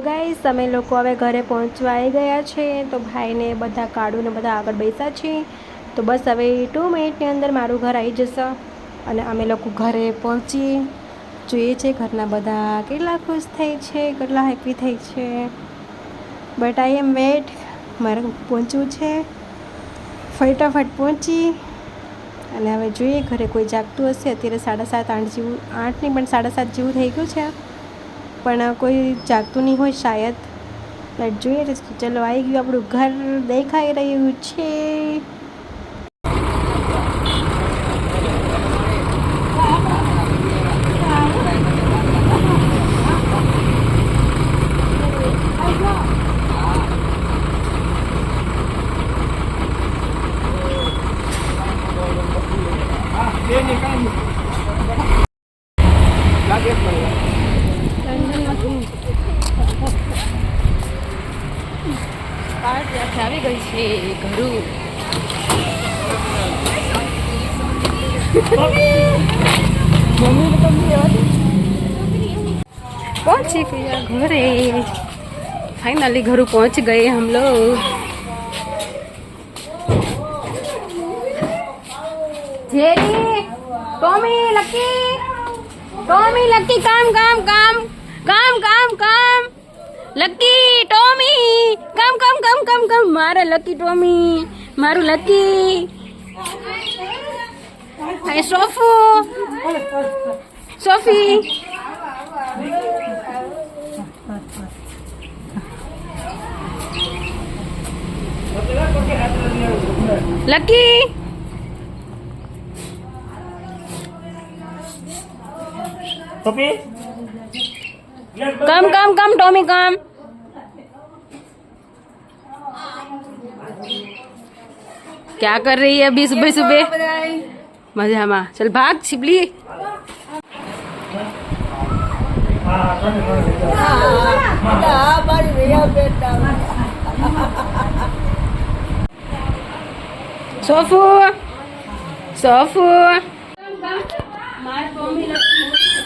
બસ અમે લોકો હવે ઘરે પહોંચવા આવી ગયા છે. તો ભાઈને બધા કાઢુને બધા આગળ બેસ્યા છે. તો બસ હવે ટુ મિનિટની અંદર મારું ઘર આવી જશે અને અમે લોકો ઘરે પહોંચી જોઈએ છે ઘરના બધા કેટલા ખુશ થઈ છે, કેટલા હેપી થઈ છે. બટ આઈ એમ વેટ મારે પહોંચવું છે. ફટાફટ પહોંચી અને હવે જોઈએ, ઘરે કોઈ જાગતું હશે? અત્યારે સાડા સાત આઠ જેવું, આઠ નહીં, પણ સાડા સાત જેવું થઈ ગયું છે. પણ કોઈ જાગતું નહીં હોય શાયદ. જોઈએ, ચલો આવી ગયું આપણું ઘર દેખાઈ રહ્યું છે. આવી ગઈ છે ઘરું पहुंची गया घरे फाइनली घर पहुंच गए हम लोग Jerry Tommy Lucky Tommy Lucky काम काम काम काम काम काम લકી ટોમી કમ કમ કમ કમ કમ મારા લકી ટોમી મારું લકી આ સોફુ Sophie lucky Topi? Come come come Tommy come क्या कर रही है अभी सुबह सुबह मजा में चल भाग छिपली Ah, kami kami. सोफू सोफू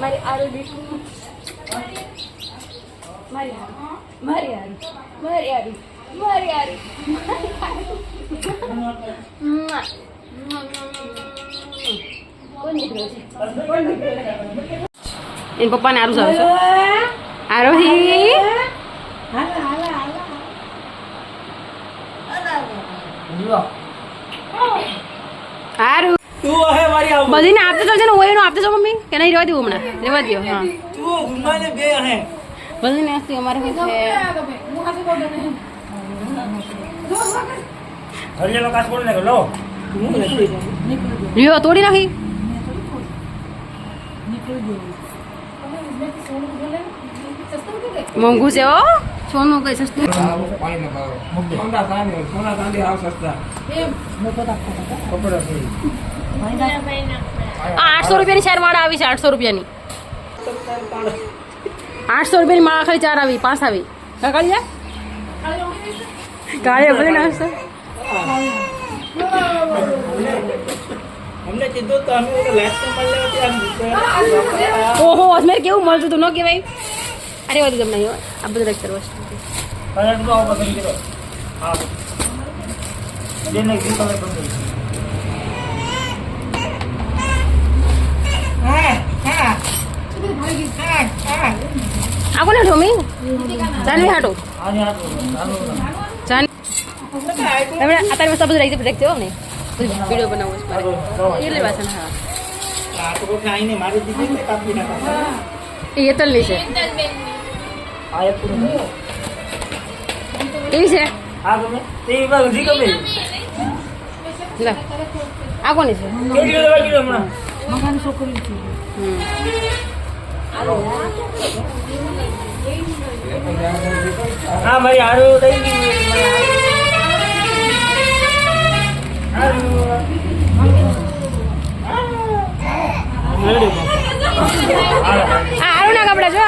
મારી આરોગ્ય મારી હારી મારી હારી મારી હારી મારી હારી કોણ નીકળ્યો છે? કોણ નીકળ્યો એન પપ્પાને આરું સારું છે. આરોહી? આવું બધીને આપતો ચાલશે ને ઓયનો આપતો છો મમ્મી કે નહીં રહેવા દઉં હમણાં. રહેવા દો હા. બધીને આસ્તી અમારે શું છે? લ્યો તોડી નાખી. મોંઘું છે હો. સોનું કઈ સસ્તું? સોના ચાંદી સોના ચાંદી આવ સસ્તા. આઠસો રૂપિયાની ચાર માળા આવી છે આઠસો રૂપિયાની. આઠસો રૂપિયાની માળા ખાલી ચાર આવી પાંચ આવી. નાખશો ઓલો લાસ્ટમાં મળ્યા હતી ઓહો અજમેર કેવું મળતું હતું ન કહેવાય. અરે બધું તમને અહીં આ બધું આમ તો આવો પસંદ કર્યો હા બેને ગીત હવે બંધ આ કોને ઠોમી ચાલી હાટો આને હાથ આનો ચાલી તમે અત્યારે મસ્ત બધું રાખી દેખજો ને વીડિયો બનાવવો છે મારે એટલે વાસણ હા આ તો કોઈને આઈને મારી દીધી ને કાપી નાખા એ યેતલની છે આ એક પૂરું થયું. એવી છે આ છોકરી છે. હા મારી હારું થઈ ગયું ના કપડા જો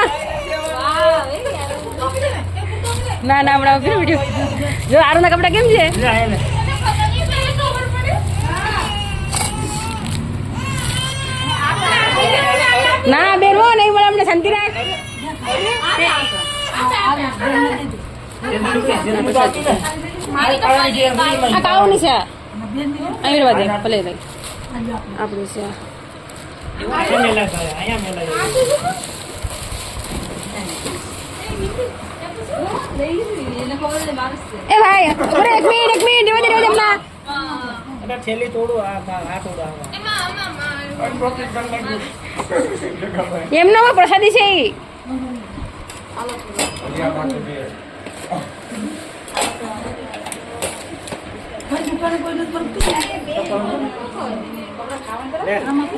ના ના હમણાં ફિર વીડિયો જો હારું ના કપડા કેમ છે લે, આ લે. ના બેન હો નહીં મળે અમને શાંતિ રાખ. આ છે અહીં ભલે ભાઈ. એ ભાઈ એક મિનિટ એક મિનિટ આ. એમનો પ્રસાદી છે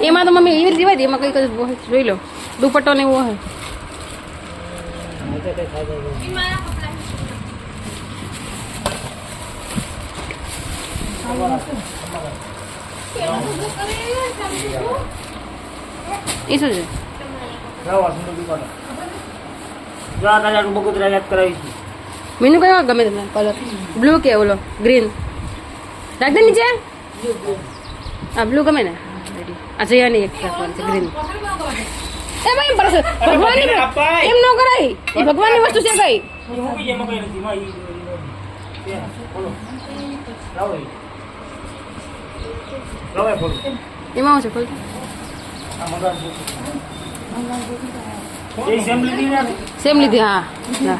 એમાં તો મમ્મી એવી રીતે એમાં કઈ કઈ જોઈ લો દુપટ્ટો ને એવું હોય. એ શું છે. મેનુ કયો ગમે તમને કલર? બ્લુ કે ઓલો? ગ્રીન? રાખ દે નીચે. આ બ્લુ ગમે ને? રેડી યાની એક રાખવાની છે ગ્રીન. એ ભાઈ પરસ ભગવાનની એમ ન કરાય. એ ભગવાનની વસ્તુ છે કઈ? એમાં બોલો. બોલો. શું છે ખોલ આ મંગાવું છું. એ સેમ લીધી હા હા.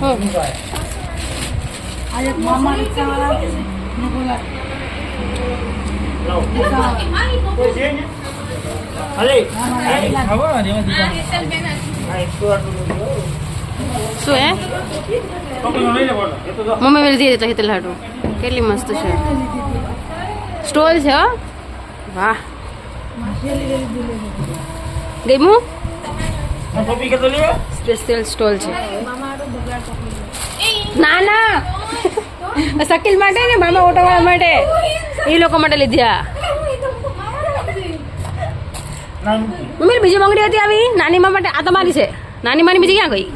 હા. મંગાય. લાવો. કોઈ છે ને? હાલે. હા, લીધું. શું હે? મમ્મી મેં લીધી તો હિતલ હાટું. કેટલી મસ્ત છે. સ્ટોલ છે વાહ. લે. સ્પેશિયલ સ્ટોલ છે. ના ના. શકીલ માટે ને મામા ઓટોવાળા માટે. એ લોકો માટે લીધી. આ ના, મૂકી. મમ્મી, બીજી બંગડી હતી આવી? નાની મા માટે આ તમારી છે. નાની માની બીજી ક્યાં ગઈ?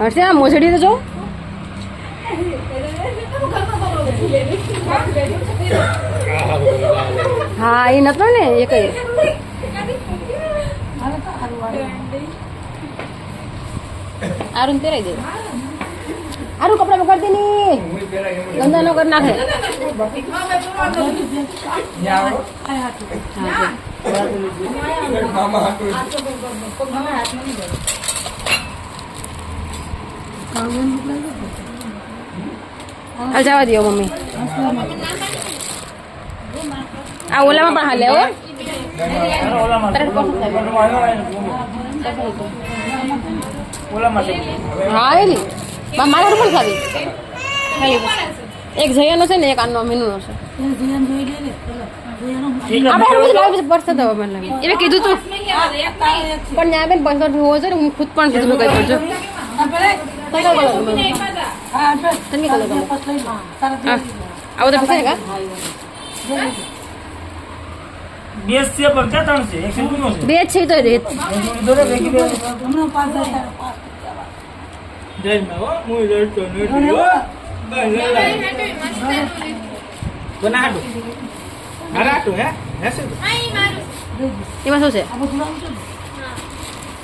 હશે આ મોસડી તો જો. હા, એ નતો ને, એ કઈ. આરું તેરાઈ દે. આરું કપડા પકડતી ની ગંદા નો કરી નાખે હાલ જવા દો મમ્મી. આ ઓલામાં પણ હાલે હો. ઓલામાં. હા એ મારા પણ ખાવી એક જયાનો છે ને એક આનો મીનુનો છે. આપણે મેં લાવી પડશે તો મને લાગે. એને કીધું તું. પણ ત્યાં બેન પૈસા હોવો છે ને હું ખુદ પણ કીધું કઈ કરજો તને કલર આવો તો કા? બે છે તો રેત. ને, હો. હું હો. હે? હે શું? એમાં શું છે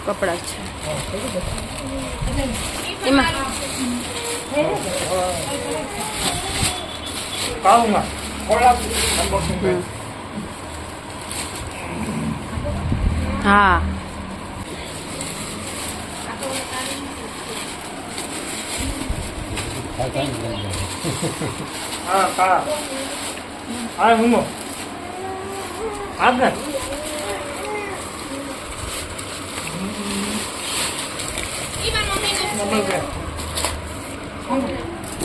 કપડા છે એમાં કાળુમાં. ખોળ હા હા, હા, હુંમો. આગળ.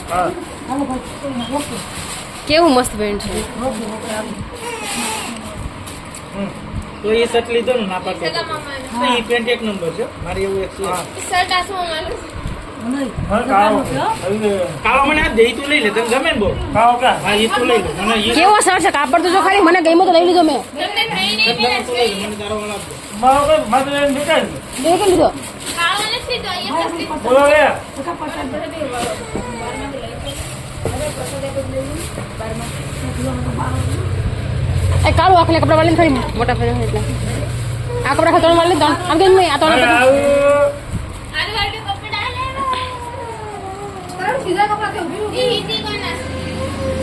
હા કેવું મસ્ત પેન્ટ છે. તો એ સટ લીધો ને ના પાડતો. એ પેન્ટ એક નંબર છે મારી એવું એક છે કાળો મને આ દે ઈ તું લઈ લે તને ગમે ને બહુ? કાળો કા હા ઈ તું લઈ લે મને ઈ કેવો સર છે? કાપડ તો જો ખાલી મને ગમ્યો તો લઈ લીધો મેં. લીધો. એ કાળું આખલે કપડા વાળીને ખરી મોટા ફેર એટલે. આ કપડા ખાલી ત્રણ વાળી ત્રણ આમ કેમ નહીં? આ ત્રણ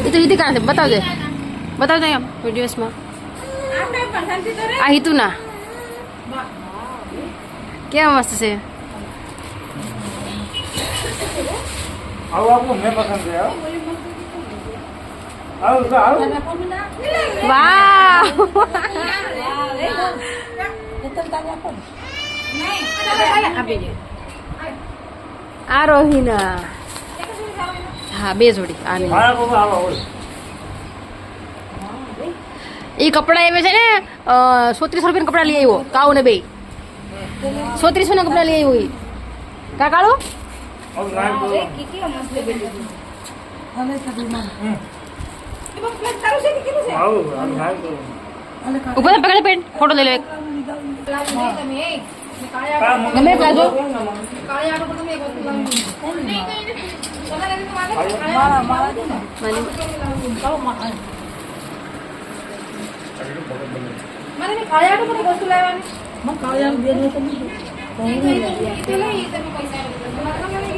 એ તો હિતી કાં છે બતાવજે બતાવજે એમ વિડીયોસમાં આ હિતુ ના કેવા મસ્ત છે આવું આપું મેં પસંદ છે હો. બે જોડી આની. એ કપડા એવે છે ને સોત્રીસો રૂપિયા કપડા લઈ આવ્યો કાઉ ને બે સોત્રીસો ના કપડા લઈ આવ્યો એ. કા કાળો? આવું ના બોલો. આવું આવું ના બોલો. ઉપર પકડે પેન્ટ ફોટો લઈ લો એક કા મને ગમે પ્લાઝો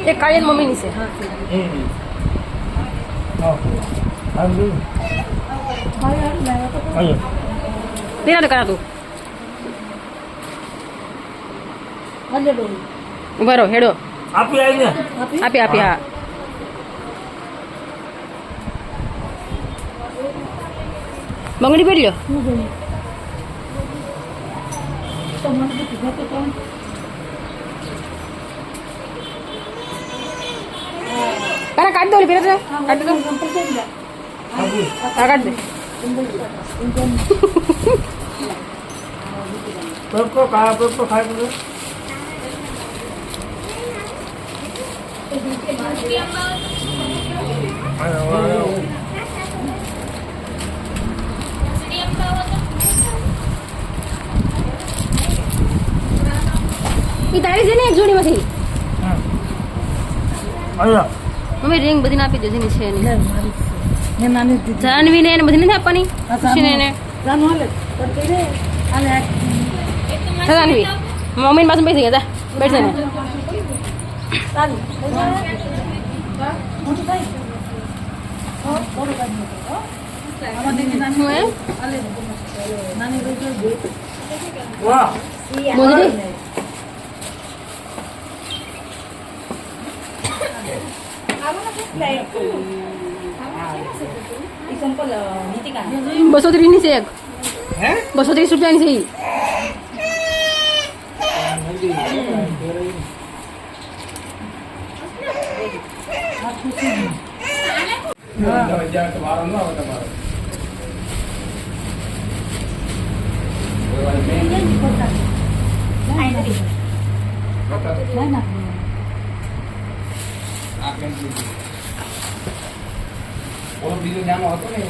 એ કાળિયા મમ્મીની છે હા હમ. હા. આમ જોયું. અહીંયા. તેના કરા તું ઊભા રહો હેડો આપી આવીને આપી આપી હા બંગડી પહેરી લો કાના કાઢ દો ઓલી પહેરે છે કાઢ દો આપી. હા કાઢ દે પેપકો કાળા પેપકો ખાય તો એ તારી છે ને એક જોડીમાંથી મમ્મી રિંગ બધી આપી દેજે ની છે ને જાનવી ને એને બધી નથી આપવાની? ખુશી ને એને. જાનવી મમ્મી પાસે બેસી ગયા જા. બેઠ ને શું એમ વાહ મોજડી બસો ત્રીસની છે એક હે બસો ત્રીસ રૂપિયાની છે ઈ. ઓલો બીજો નાનો હતો ને